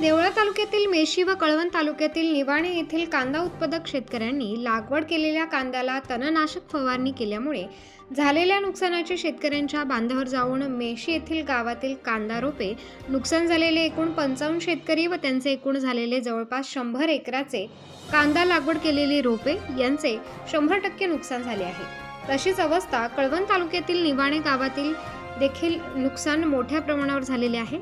देवळा तालुक्यातील मेशी व कळवण तालुक्यातील निवाणे येथील कांदा उत्पादक शेतकऱ्यांनी लागवड केलेल्या कांद्याला तणनाशक फवारणी केल्यामुळे झालेल्या नुकसानाचे शेतकऱ्यांच्या बांधावर जाऊन मेशी येथील गावातील कांदा रोपे नुकसान झालेले एकूण पंचावन्न शेतकरी व त्यांचे एकूण झालेले जवळपास शंभर एकराचे कांदा लागवड केलेली रोपे यांचे शंभर टक्के नुकसान झाले आहे. तशीच अवस्था कळवण तालुक्यातील निवाणे गावातील देखील नुकसान मोठ्या प्रमाणावर झालेले आहे.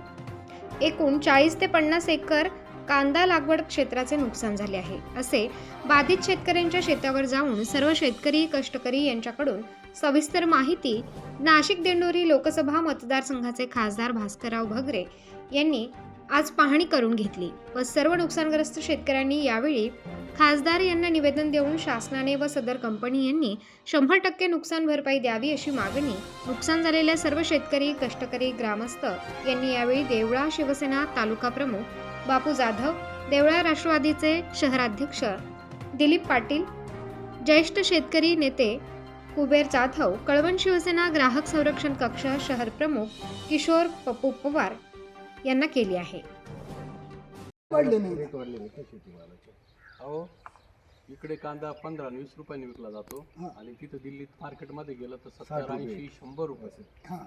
एकूण चाळीस ते पन्नास एकर कांदा लागवड क्षेत्राचे नुकसान झाले आहे. असे बाधित शेतकऱ्यांच्या शेतावर जाऊन सर्व शेतकरी कष्टकरी यांच्याकडून सविस्तर माहिती नाशिक दिंडोरी लोकसभा मतदारसंघाचे खासदार भास्करराव भगरे यांनी आज पाहणी करून घेतली व सर्व नुकसानग्रस्त शेतकऱ्यांनी यावेळी खासदार यांना निवेदन देऊन शासनाने व सदर कंपनी यांनी शंभर टक्के नुकसान भरपाई द्यावी अशी मागणी नुकसान झालेल्या सर्व शेतकरी कष्टकरी ग्रामस्थ यांनी यावेळी देवळा शिवसेना तालुका प्रमुख बापू जाधव देवळा राष्ट्रवादीचे शहराध्यक्ष दिलीप पाटील ज्येष्ठ शेतकरी नेते कुबेर जाधव कळवण शिवसेना ग्राहक संरक्षण कक्ष शहर प्रमुख किशोर पप्पू पवार यांना केली आहे. वाढले नाही. रेट वाढले नाही. का शेतीमालाचे अहो इकडे कांदा पंधरा आणि वीस रुपयाने विकला जातो हा. आणि तिथं दिल्लीत मार्केटमध्ये गेलं तर सत्तर रुपये. ऐंशी शंभर रुपये. हा.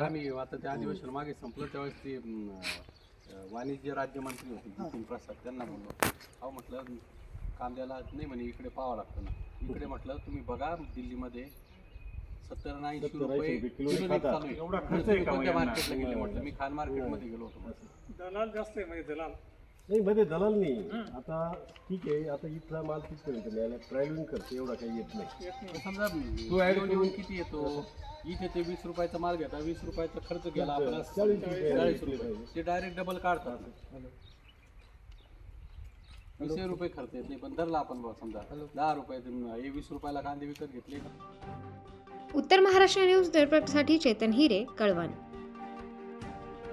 आम्ही आता ते अधिवेशन मागे संपलं त्यावेळेस ते अं, अं, वाणिज्य राज्यमंत्री होते नितीन प्रसाद त्यांना म्हणलो अहो म्हटलं कांद्याला नाही म्हणे इकडे पाहावं लागतं ना. इकडे म्हटलं तुम्ही बघा दिल्लीमध्ये सत्तर आणि ऐंशी 70 रुपये. किलो किलो खाता. चालू आहे. एवढा खर्च तुम्ही आहे का कोणत्या मग मार्केटला गेले? म्हटलं मी खान मार्केटमध्ये गेलो होतो. दलाल जास्त आहे म्हणजे दलाल. नाही मध्ये दलाल नाही. आता ठीक आहे आता इथला माल तिथपर्यंत ट्रॅव्हलिंग करते एवढा काही येत नाही. तर समजा तू करून- येऊन किती येतो? इथे ते वीस रुपयाचा माल घेता वीस रुपयाचा खर्च केला आपला चाळीस रुपये. चाळीस. ते डायरेक्ट डबल काढतात. वीसशे रुपये खर्च येत नाही पण धरला आपण बघ समजा. दहा रुपये वीस रुपयाला कांदे विकत घेतले उत्तर महाराष्ट्र न्यूजसाठी चेतन हिरे कळवण.